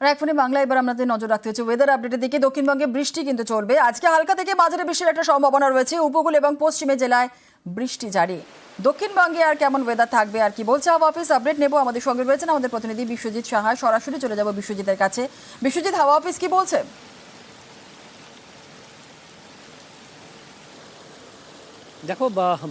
আর এখনই বাংলা এবার আমাদের নজর রাখতে হচ্ছে ওয়েদার আপডেটের দিকে। দক্ষিণবঙ্গে বৃষ্টি কিন্তু চলবে। আজকে হালকা থেকে মাঝারি বৃষ্টির একটা সম্ভাবনা রয়েছে। উপকূল এবং পশ্চিমে জেলায় বৃষ্টি জারি। দক্ষিণবঙ্গে আর কেমন ওয়েদার থাকবে আর কি বলছে হাওয়া অফিস আপডেট নেব। আমাদের সঙ্গে রয়েছেন আমাদের প্রতিনিধি বিশ্বজিৎ সাহা। সরাসরি চলে যাব বিশ্বজিতের কাছে। বিশ্বজিৎ, হাওয়া অফিস কি বলছে? দেখো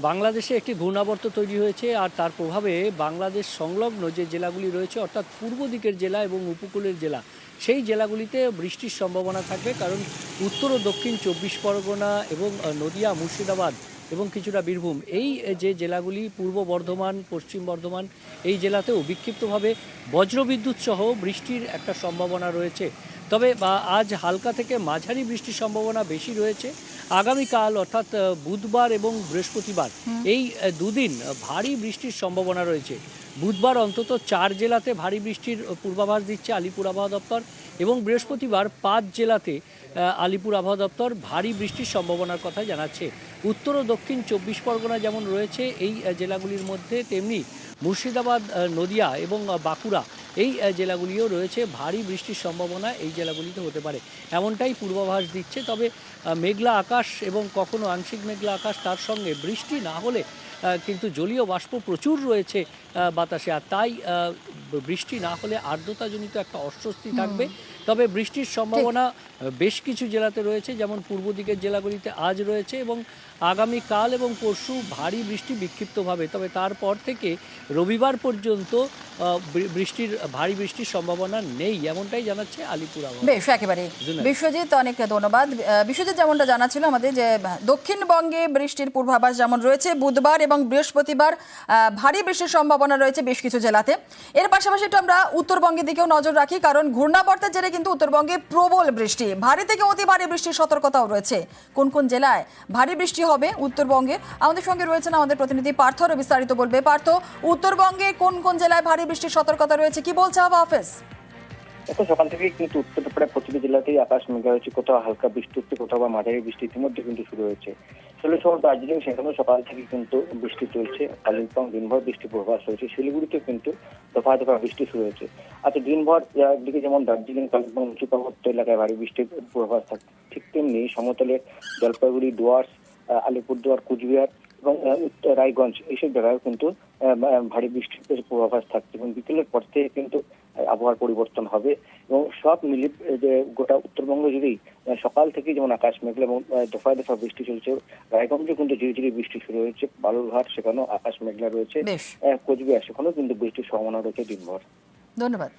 বাংলাদেশে একটি ঘূর্ণাবর্ত তৈরি হয়েছে আর তার প্রভাবে বাংলাদেশ সংলগ্ন যে জেলাগুলি রয়েছে, অর্থাৎ পূর্ব দিকের জেলা এবং উপকূলের জেলা, সেই জেলাগুলিতে বৃষ্টির সম্ভাবনা থাকবে। কারণ উত্তর ও দক্ষিণ চব্বিশ পরগনা এবং নদিয়া, মুর্শিদাবাদ এবং কিছুটা বীরভূম। এই যে জেলাগুলি পূর্ব বর্ধমান পশ্চিম বর্ধমান এই জেলাতেও বিক্ষিপ্তভাবে বজ্রবিদ্যুৎ সহ বৃষ্টির একটা সম্ভাবনা রয়েছে। তবে আজ হালকা থেকে মাঝারি বৃষ্টির সম্ভাবনা বেশি রয়েছে। আগামীকাল অর্থাৎ বুধবার এবং বৃহস্পতিবার এই দুদিন ভারী বৃষ্টির সম্ভাবনা রয়েছে। বুধবার অন্তত চার জেলাতে ভারী বৃষ্টির পূর্বাভাস দিচ্ছে আলিপুর আবহাওয়া দপ্তর এবং বৃহস্পতিবার পাঁচ জেলাতে আলিপুর আবহাওয়া দপ্তর ভারী বৃষ্টির সম্ভাবনার কথা জানাচ্ছে। উত্তর ও দক্ষিণ চব্বিশ পরগনা যেমন রয়েছে, এই জেলাগুলির মধ্যে তেমনি মুর্শিদাবাদ নদিয়া এবং বাঁকুড়া এই জেলাগুলিও রয়েছে ভারী বৃষ্টির সম্ভাবনা এই জেলাগুলিতে হতে পারে। এমনটাই পূর্বাভাস দিচ্ছে, তবে মেঘলা আকাশ এবং কখনো আংশিক মেঘলা আকাশ তার সঙ্গে বৃষ্টি না হলে কিন্তু জলীয় বাষ্প প্রচুর রয়েছে বাতাসে। আর তাই বৃষ্টি না হলে আর্দ্রতাজনিত একটা অস্বস্তি থাকবে। তবে বৃষ্টির সম্ভাবনা বেশ কিছু জেলাতে রয়েছে যেমন পূর্ব দিকের জেলাগুলিতে আজ রয়েছে এবং আগামীকাল এবং পরশু ভারী বৃষ্টি বিক্ষিপ্তভাবে। তবে তারপর থেকে রবিবার পর্যন্ত বৃষ্টির ভারী বৃষ্টির সম্ভাবনা নেই এমনটাই জানাচ্ছে আলিপুর বেশ একেবারে। বিশ্বজিৎ অনেক ধন্যবাদ। বিশ্বজিৎ যেমনটা জানা ছিল আমাদের যে দক্ষিণবঙ্গে বৃষ্টির পূর্বাভাস যেমন রয়েছে বুধবার এবং বৃহস্পতিবার ভারী বৃষ্টির সম্ভাবনা রয়েছে বেশ কিছু জেলাতে। এর পাশাপাশি একটু আমরা উত্তরবঙ্গের দিকেও নজর রাখি কারণ ঘূর্ণাবর্তের জেরে কিন্তু উত্তরবঙ্গে প্রবল বৃষ্টি। ভারী থেকে অতি ভারী বৃষ্টির সতর্কতাও রয়েছে। কোন কোন জেলায় ভারী বৃষ্টি হবে উত্তরবঙ্গে? আমাদের সঙ্গে রয়েছেন আমাদের প্রতিনিধি পার্থ বিস্তারিত বলবে। পার্থ, উত্তরবঙ্গে কোন কোন জেলায় ভারী বৃষ্টির সতর্কতা রয়েছে? কি বলছে আবহাওয়া অফিস? দেখো সকাল থেকেই কিন্তু উত্তর প্রায় প্রতিটি জেলাতেই আকাশ মেঘা হয়েছে কোথাও হালকা বৃষ্টি হচ্ছে, কোথাও বা মাঝারি বৃষ্টি ইতিমধ্যে কিন্তু শুরু হয়েছে। আসলে শহর দার্জিলিং, সেখানেও সকাল থেকে কিন্তু বৃষ্টি চলছে। কালিম্পং দিনভর বৃষ্টি পূর্বাভাস রয়েছে। শিলিগুড়িতে কিন্তু দফা দফা বৃষ্টি শুরু হয়েছে। আচ্ছা দিনভর একদিকে যেমন দার্জিলিং, কালিম্পং উঁচু পার্বত্য এলাকায় ভারী বৃষ্টির পূর্বাভাস থাকে, ঠিক তেমনি সমতলের জলপাইগুড়ি ডুয়ার্স আলিপুরদুয়ার, কুচবিহার এবং রায়গঞ্জ, এইসব জায়গায় কিন্তু ভারী বৃষ্টির পূর্বাভাস থাকছে এবং বিকেলের পর থেকে কিন্তু আবহাওয়ার পরিবর্তন হবে এবং সব মিলিয়ে যে গোটা উত্তরবঙ্গ জুড়েই সকাল থেকে যেমন আকাশ মেঘলা এবং দফায় দফা বৃষ্টি চলছে রায়গঞ্জে কিন্তু ধীরে ধীরে বৃষ্টি শুরু হয়েছে বালুরঘাট সেখানেও আকাশ মেঘলা রয়েছে কোচবিহার সেখানেও কিন্তু বৃষ্টির সম্ভাবনা রয়েছে দিনভর। ধন্যবাদ।